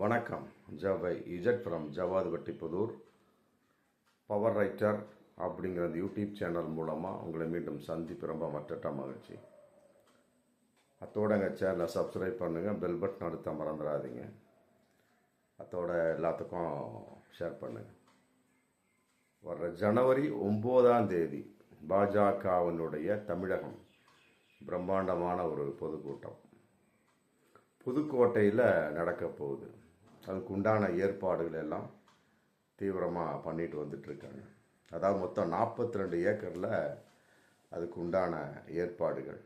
வணக்கம். ஜவை Z from ஜவாத் வெட்டிப்புதூர். பவர் ரைட்டர் அப்படிங்கிற அந்த யூடியூப் சேனல் மூலமாக உங்களை மீண்டும் சந்திப்பு ரொம்ப மற்றட்ட மகிழ்ச்சி. அத்தோட எங்கள் சேனலை சப்ஸ்கிரைப் பண்ணுங்கள் பெல் பட்டன் அழுத்த மறந்துடாதீங்க. அத்தோட எல்லாத்துக்கும் ஷேர் பண்ணுங்கள் வர்ற ஜனவரி ஒம்போதாம் தேதி பாஜகவினுடைய தமிழகம் பிரம்மாண்டமான ஒரு பொதுக்கூட்டம். புதுக்கோட்டையில் நடக்க போகுது. அதுக்கு உண்டான ஏற்பாடுகள் எல்லாம் தீவிரமாக பண்ணிட்டு வந்துட்டுருக்காங்க அதாவது மொத்தம் நாற்பத்தி ரெண்டு ஏக்கரில் அதுக்கு உண்டான ஏற்பாடுகள்.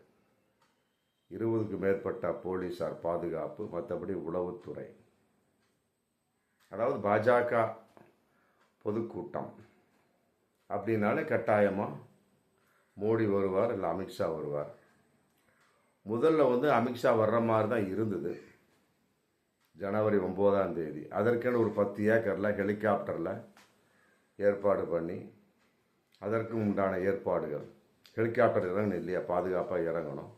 இருபதுக்கு மேற்பட்ட போலீஸார் பாதுகாப்பு மற்றபடி உளவுத்துறை. அதாவது பாஜக பொதுக்கூட்டம். அப்படின்னாலே கட்டாயமாக மோடி வருவார் இல்லை அமித்ஷா வருவார். முதல்ல வந்து அமித்ஷா வர்ற மாதிரி தான் இருந்தது. ஜனவரி ஒம்போதாம் தேதி. அதற்கென ஒரு பத்து ஏக்கரில் ஹெலிகாப்டரில் ஏற்பாடு பண்ணி அதற்கு உண்டான ஏற்பாடுகள். ஹெலிகாப்டர் இறங்கணும் இல்லையா? பாதுகாப்பாக இறங்கணும்.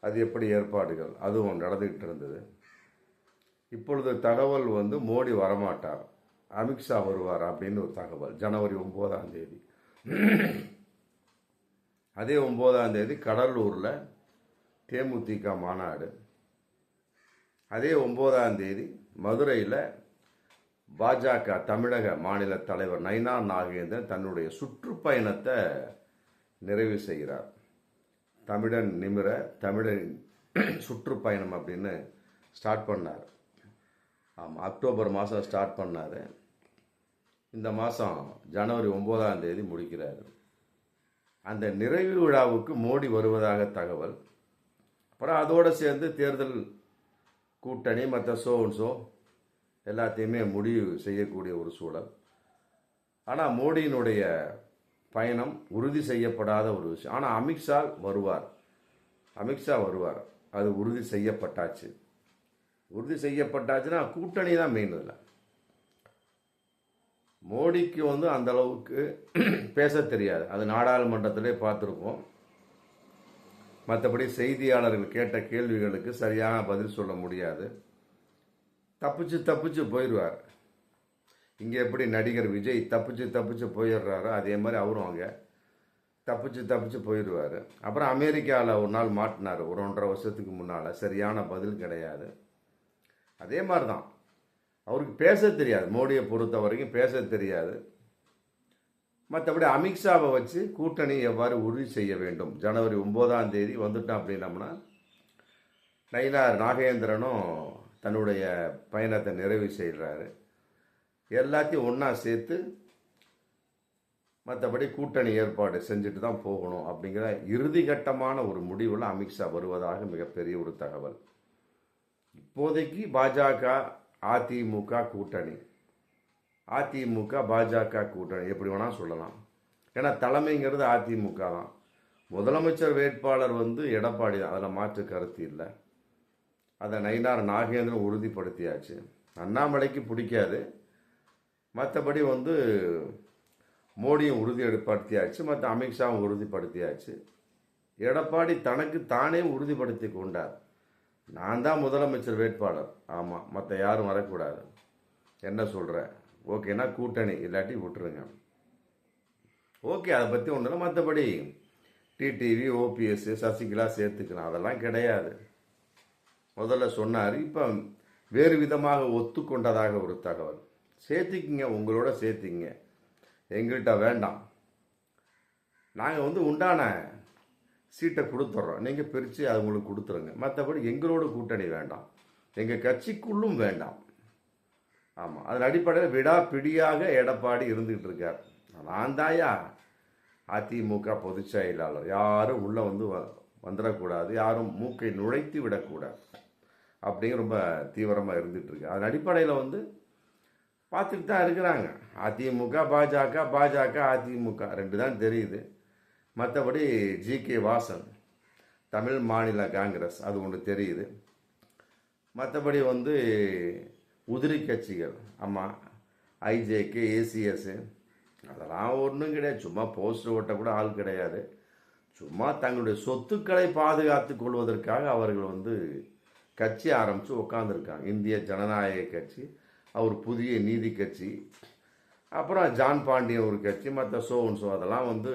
அது எப்படி ஏற்பாடுகள்? அதுவும் நடந்துக்கிட்டு இருந்தது. இப்பொழுது தகவல் வந்து மோடி வரமாட்டார். அமித்ஷா வருவார் அப்படின்னு ஒரு தகவல். ஜனவரி ஒம்போதாம் தேதி. அதே ஒம்போதாம் தேதி கடலூரில் தேமுதிக மாநாடு. அதே ஒம்போதாம் தேதி மதுரையில் பாஜக தமிழக மாநில தலைவர் நைனா நாகேந்திரன் தன்னுடைய சுற்றுப்பயணத்தை நிறைவு செய்கிறார். தமிழன் நிமிர தமிழன் சுற்றுப்பயணம் அப்படின்னு ஸ்டார்ட் பண்ணார். ஆமாம் அக்டோபர் மாதம் ஸ்டார்ட் பண்ணார். இந்த மாதம் ஜனவரி ஒம்போதாம் தேதி முடிக்கிறார். அந்த நிறைவு விழாவுக்கு மோடி வருவதாக தகவல். அப்புறம் அதோடு சேர்ந்து தேர்தல் கூட்டணி மற்ற சோ எல்லாத்தையுமே முடிவு செய்யக்கூடிய ஒரு சூழல். ஆனால் மோடியினுடைய பயணம் உறுதி செய்யப்படாத ஒரு விஷயம். ஆனால் அமித்ஷா வருவார். அமித்ஷா வருவார். அது உறுதி செய்யப்பட்டாச்சு. உறுதி செய்யப்பட்டாச்சுன்னா கூட்டணி தான் மெயின் இல்லை மோடிக்கு வந்து அந்த அளவுக்கு பேச தெரியாது. அது நாடாளுமன்றத்திலே பார்த்துருக்கோம் மற்றபடி செய்தியாளர்கள் கேட்ட கேள்விகளுக்கு சரியான பதில் சொல்ல முடியாது. தப்பிச்சு தப்பிச்சு போயிடுவார். இங்கே எப்படி நடிகர் விஜய் தப்பிச்சு தப்பிச்சு போயிடுறாரோ அதே மாதிரி அவரும் அங்கே தப்பிச்சு தப்பிச்சு போயிடுவார். அப்புறம் அமெரிக்காவில் ஒரு நாள் மாட்டினார். ஒரு ஒன்றரை வருஷத்துக்கு முன்னால் சரியான பதில் கிடையாது. அதே மாதிரி தான் அவருக்கு பேச தெரியாது. மோடியை பொறுத்த வரைக்கும் பேச தெரியாது. மற்றபடி அமித்ஷாவை வச்சு கூட்டணி எவ்வாறு உறுதி செய்ய வேண்டும்? ஜனவரி ஒம்போதாம் தேதி வந்துட்டோம் அப்படின்னம்னா நயினார் நாகேந்திரனும் தன்னுடைய பயணத்தை நிறைவு செய்கிறாரு எல்லாத்தையும் ஒன்றா சேர்த்து மற்றபடி கூட்டணி ஏற்பாடு செஞ்சுட்டு தான் போகணும் அப்படிங்கிற இறுதிகட்டமான ஒரு முடிவில் அமித்ஷா வருவதாக மிகப்பெரிய ஒரு தகவல். இப்போதைக்கு பாஜக அதிமுக கூட்டணி. அதிமுக பாஜக கூட்டணி எப்படி வேணால் சொல்லலாம். ஏன்னா தலைமைங்கிறது அதிமுக தான். முதலமைச்சர் வேட்பாளர் வந்து எடப்பாடி தான். அதில் மாற்று கருத்து இல்லை. அதை நயினார் நாகேந்திரன் உறுதிப்படுத்தியாச்சு. அண்ணாமலைக்கு பிடிக்காது. மற்றபடி வந்து மோடியும் உறுதிப்படுத்தியாச்சு. மற்ற அமித்ஷாவும் உறுதிப்படுத்தியாச்சு. எடப்பாடி தனக்கு தானே உறுதிப்படுத்தி கொண்டார். நான் தான் முதலமைச்சர் வேட்பாளர். ஆமாம் மற்ற யாரும் வரக்கூடாது. என்ன சொல்கிறேன் ஓகேனா கூட்டணி இல்லாட்டி விட்டுருங்க. ஓகே அதை பற்றி ஒன்றும் இல்லை மற்றபடி டிடிவி ஓபிஎஸ் சசிகலா சேர்த்துக்கலாம் அதெல்லாம் கிடையாது. முதல்ல சொன்னார் இப்போ வேறு விதமாக ஒத்துக்கொண்டதாக ஒரு தகவல். சேர்த்திக்கிங்க உங்களோட சேர்த்திங்க எங்கள்கிட்ட வேண்டாம். நாங்கள் வந்து உண்டான சீட்டை கொடுத்துட்றோம் நீங்கள் பிரித்து அது உங்களுக்கு கொடுத்துருங்க. மற்றபடி எங்களோட கூட்டணி வேண்டாம். எங்கள் கட்சிக்குள்ளும் வேண்டாம். ஆமாம் அதன் அடிப்படையில் விடாப்பிடியாக எடப்பாடி இருந்துக்கிட்டு இருக்கார். நான் தாயா அதிமுக பொதுச் செயலாளர். யாரும் உள்ளே வந்து வ வந்துடக்கூடாது யாரும் மூக்கை நுழைத்து விடக்கூடாது. அப்படிங்கிற ரொம்ப தீவிரமாக இருந்துகிட்டு இருக்கு. அதன் அடிப்படையில் வந்து பார்த்துட்டு தான் இருக்கிறாங்க. அதிமுக பாஜக பாஜக அதிமுக. ரெண்டு தான் தெரியுது. மற்றபடி ஜி கே வாசன் தமிழ் மாநில காங்கிரஸ் அது ஒன்று தெரியுது. மற்றபடி வந்து உதிரி கட்சிகள் ஆமாம் ஐஜேகே ஏசிஎஸ் அதெல்லாம் ஒன்றும் கிடையாது. சும்மா போஸ்டர் ஓட்ட கூட ஆள் கிடையாது. சும்மா தங்களுடைய சொத்துக்களை பாதுகாத்து கொள்வதற்காக அவர்கள் வந்து கட்சி ஆரம்பித்து உட்காந்துருக்காங்க இந்திய ஜனநாயக கட்சி அவர் புதிய நீதி கட்சி அப்புறம் ஜான் பாண்டியன் ஒரு கட்சி மற்ற சோன் சோ அதெல்லாம் வந்து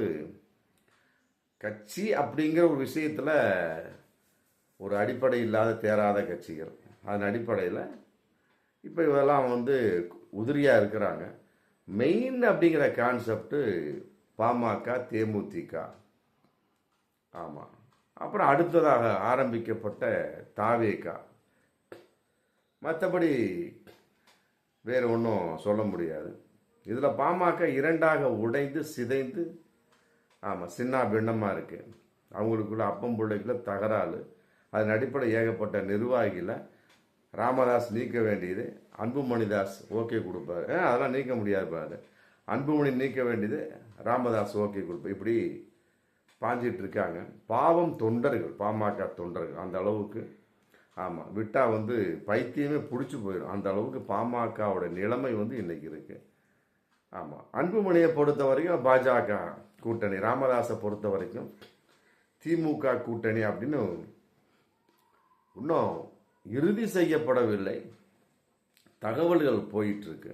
கட்சி அப்படிங்கிற ஒரு விஷயத்தில் ஒரு அடிப்படை இல்லாத தேராத கட்சிகள். அதன் அடிப்படையில் இப்போ இதெல்லாம் வந்து உதிரியாக இருக்கிறாங்க. மெயின் அப்படிங்கிற கான்செப்டு பாமக தேமுதிக. ஆமாம் அப்புறம் அடுத்ததாக ஆரம்பிக்கப்பட்ட தாவேகா. மற்றபடி வேறு ஒன்றும் சொல்ல முடியாது. இதில் பாமக இரண்டாக உடைந்து சிதைந்து ஆமாம் சின்ன பின்னமாக இருக்குது அவங்களுக்குள்ள அப்பம் பிள்ளைக்குள்ள தகராறு. அதன் அடிப்படை ஏகப்பட்ட நிர்வாகியில் ராமதாஸ் நீக்க வேண்டியது அன்புமணிதாஸ் ஓகே கொடுப்பாரு. ஆ, அதெல்லாம் நீக்க முடியாது பாரு. அன்புமணி நீக்க வேண்டியது ராமதாஸ் ஓகே கொடுப்பார் இப்படி பாஞ்சிட்டு இருக்காங்க. பாவம் தொண்டர்கள் பாமக தொண்டர்கள் அந்த அளவுக்கு. ஆமாம் விட்டால் வந்து பைத்தியமே பிடிச்சி போயிடும். அந்த அளவுக்கு பாமகவோட நிலைமை வந்து இன்னைக்கு இருக்கு. ஆமாம் அன்புமணியை பொறுத்த வரைக்கும் பாஜக கூட்டணி ராமதாஸை பொறுத்த வரைக்கும் திமுக கூட்டணி அப்படின்னு இன்னும் இறுதி செய்யப்படவில்லை. தகவல்கள் போயிட்டுருக்கு.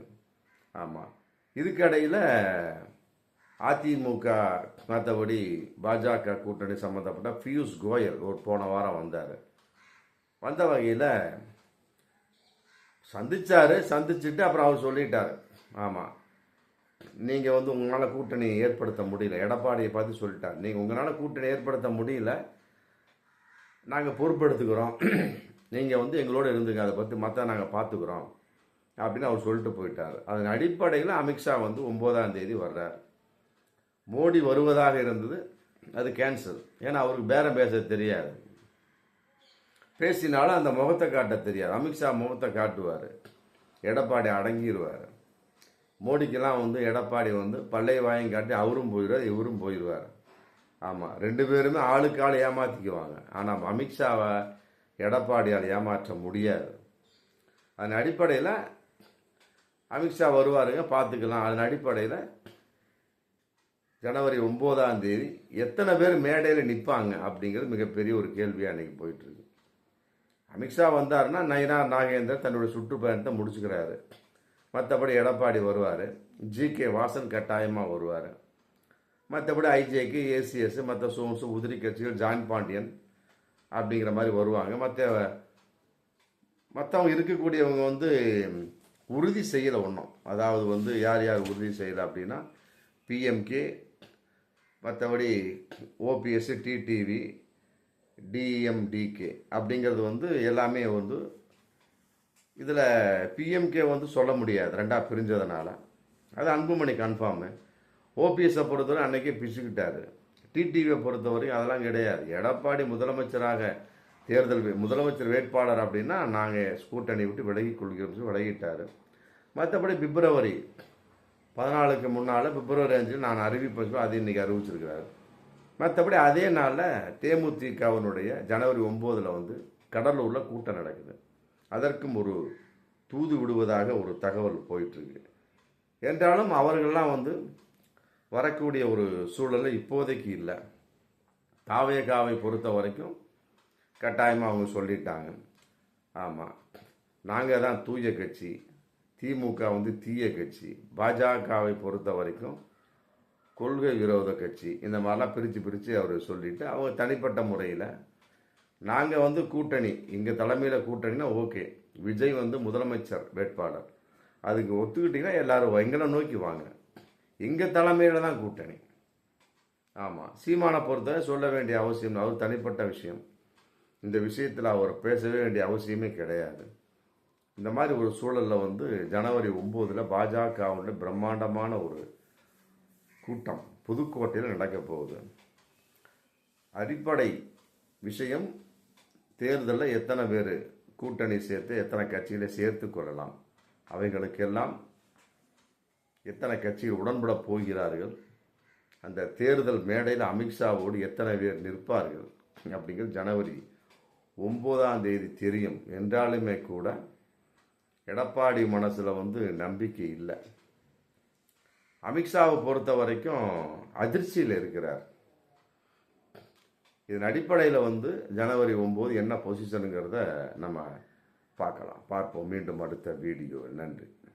ஆமாம் இதுக்கடையில் அதிமுக மற்றபடி பாஜக கூட்டணி சம்மந்தப்பட்ட பியூஷ் கோயல் ஒரு போன வாரம் வந்தார். வந்த வகையில் சந்தித்தார் சந்திச்சுட்டு அப்புறம் அவர் சொல்லிட்டார். ஆமாம் நீங்கள் வந்து உங்களால் கூட்டணி ஏற்படுத்த முடியல. எடப்பாடியை பார்த்து சொல்லிட்டார். நீங்கள் உங்களால் கூட்டணி ஏற்படுத்த முடியல. நாங்கள் பொறுப்பெடுத்துக்கிறோம். நீங்கள் வந்து எங்களோட இருந்துங்க அதை பற்றி மற்ற நாங்கள் பார்த்துக்குறோம் அப்படின்னு அவர் சொல்லிட்டு போயிட்டார். அதன் அடிப்படையில் அமித்ஷா வந்து ஒம்போதாம் தேதி வர்றார். மோடி வருவதாக இருந்தது அது கேன்சல் ஏன்னா அவருக்கு பேரம் பேச தெரியாது. பேசினாலும் அந்த முகத்தை காட்ட தெரியாது. அமித்ஷா முகத்தை காட்டுவார். எடப்பாடி அடங்கிடுவார் மோடிக்கெல்லாம் வந்து எடப்பாடி வந்து பள்ளைய வாயும் காட்டி அவரும் போயிடுவார் இவரும் போயிடுவார். ஆமாம் ரெண்டு பேருமே ஆளுக்கு ஆள் ஏமாற்றிக்குவாங்க ஆனால் அமித்ஷாவை எடப்பாடியால் ஏமாற்ற முடியாது. அதன் அடிப்படையில் அமித்ஷா வருவாருங்க பார்த்துக்கலாம். அதன் அடிப்படையில் ஜனவரி ஒம்போதாம் தேதி எத்தனை பேர் மேடையில் நிற்பாங்க அப்படிங்கிறது மிகப்பெரிய ஒரு கேள்வியாக அன்றைக்கி போயிட்டுருக்கு. அமித்ஷா வந்தார்னா நயினார் நாகேந்திரன் தன்னுடைய சுற்றுப்பயணத்தை முடிச்சுக்கிறாரு. மற்றபடி எடப்பாடி வருவார். ஜி கே வாசன் கட்டாயமாக வருவார். மற்றபடி ஐஜேக்கு ஏசிஎஸ் மற்ற சோம்ஸ் உதிரி கட்சிகள் ஜான் பாண்டியன் அப்படிங்கிற மாதிரி வருவாங்க. மற்ற மற்றவங்க இருக்கக்கூடியவங்க வந்து உறுதி செய்யலை ஒன்றும் அதாவது வந்து யார் யார் உறுதி செய்யலை அப்படின்னா பிஎம்கே மற்றபடி ஓபிஎஸ் டிடிவி டிஎம்டிகே அப்படிங்கிறது வந்து எல்லாமே வந்து இதில் பிஎம்கே வந்து சொல்ல முடியாது. ரெண்டாக பிரிஞ்சதுனால. அது அன்புமணி கன்ஃபார்மு ஓபிஎஸ்ஸை பொறுத்தவரை அன்றைக்கே பிச்சுக்கிட்டாரு. டிடிவியை பொறுத்தவரைக்கும் அதெல்லாம் கிடையாது. எடப்பாடி முதலமைச்சராக தேர்தல் முதலமைச்சர் வேட்பாளர் அப்படின்னா நாங்கள் கூட்டணி விட்டு விலகி கொள்கிறோம் சொல்லி விலகிட்டார். மற்றபடி பிப்ரவரி பதினாலுக்கு முன்னால் பிப்ரவரி அஞ்சு நான் அறிவிப்பேன் சொல்லி அது இன்னைக்கு அறிவிச்சிருக்கிறாரு. மற்றபடி அதே நாளில் தேமுதிகவினுடைய ஜனவரி ஒம்போதில் வந்து கடலூரில் கூட்டம் நடக்குது. அதற்கும் ஒரு தூது விடுவதாக ஒரு தகவல் போயிட்டுருக்கு என்றாலும் அவர்கள்லாம் வந்து வரக்கூடிய ஒரு சூழலை இப்போதைக்கு இல்லை. தாவேகாவை பொறுத்த வரைக்கும் கட்டாயமாக அவங்க சொல்லிட்டாங்க. ஆமாம் நாங்கள் தான் தூய கட்சி. திமுக வந்து தீய கட்சி. பாஜகவை பொறுத்த வரைக்கும் கொள்கை விரோத கட்சி. இந்த மாதிரிலாம் பிரித்து பிரித்து அவர் சொல்லிட்டு அவங்க தனிப்பட்ட முறையில் நாங்கள் வந்து கூட்டணி. எங்கள் தலைமையில் கூட்டணினா ஓகே. விஜய் வந்து முதலமைச்சர் வேட்பாளர். அதுக்கு ஒத்துக்கிட்டிங்கன்னா எல்லோரும் எங்களை நோக்கி வாங்க. எங்கள் தலைமையில் தான் கூட்டணி. ஆமாம் சீமானை பொறுத்தவரை சொல்ல வேண்டிய அவசியம் அவர் தனிப்பட்ட விஷயம். இந்த விஷயத்தில் அவர் பேசவே வேண்டிய அவசியமே கிடையாது. இந்த மாதிரி ஒரு சூழலில் வந்து ஜனவரி ஒம்போதில் பாஜகவுடைய பிரம்மாண்டமான ஒரு கூட்டம் புதுக்கோட்டையில் நடக்க போகுது. அடிப்படை விஷயம் தேர்தலில் எத்தனை பேர் கூட்டணி சேர்த்து எத்தனை கட்சிகளை சேர்த்து கொள்ளலாம் அவைகளுக்கெல்லாம் எத்தனை கட்சிகள் உடன்பட போகிறார்கள்? அந்த தேர்தல் மேடையில் அமித்ஷாவோடு எத்தனை பேர் நிற்பார்கள்? அப்படிங்கிறது ஜனவரி ஒம்போதாம் தேதி தெரியும். என்றாலுமே கூட எடப்பாடி மனசில் வந்து நம்பிக்கை இல்லை. அமித்ஷாவை பொறுத்த வரைக்கும் அதிர்ச்சியில் இருக்கிறார். இதன் அடிப்படையில் வந்து ஜனவரி ஒம்பது என்ன பொசிஷனுங்கிறத நம்ம பார்க்கலாம். பார்ப்போம். மீண்டும் அடுத்த வீடியோ நன்றி.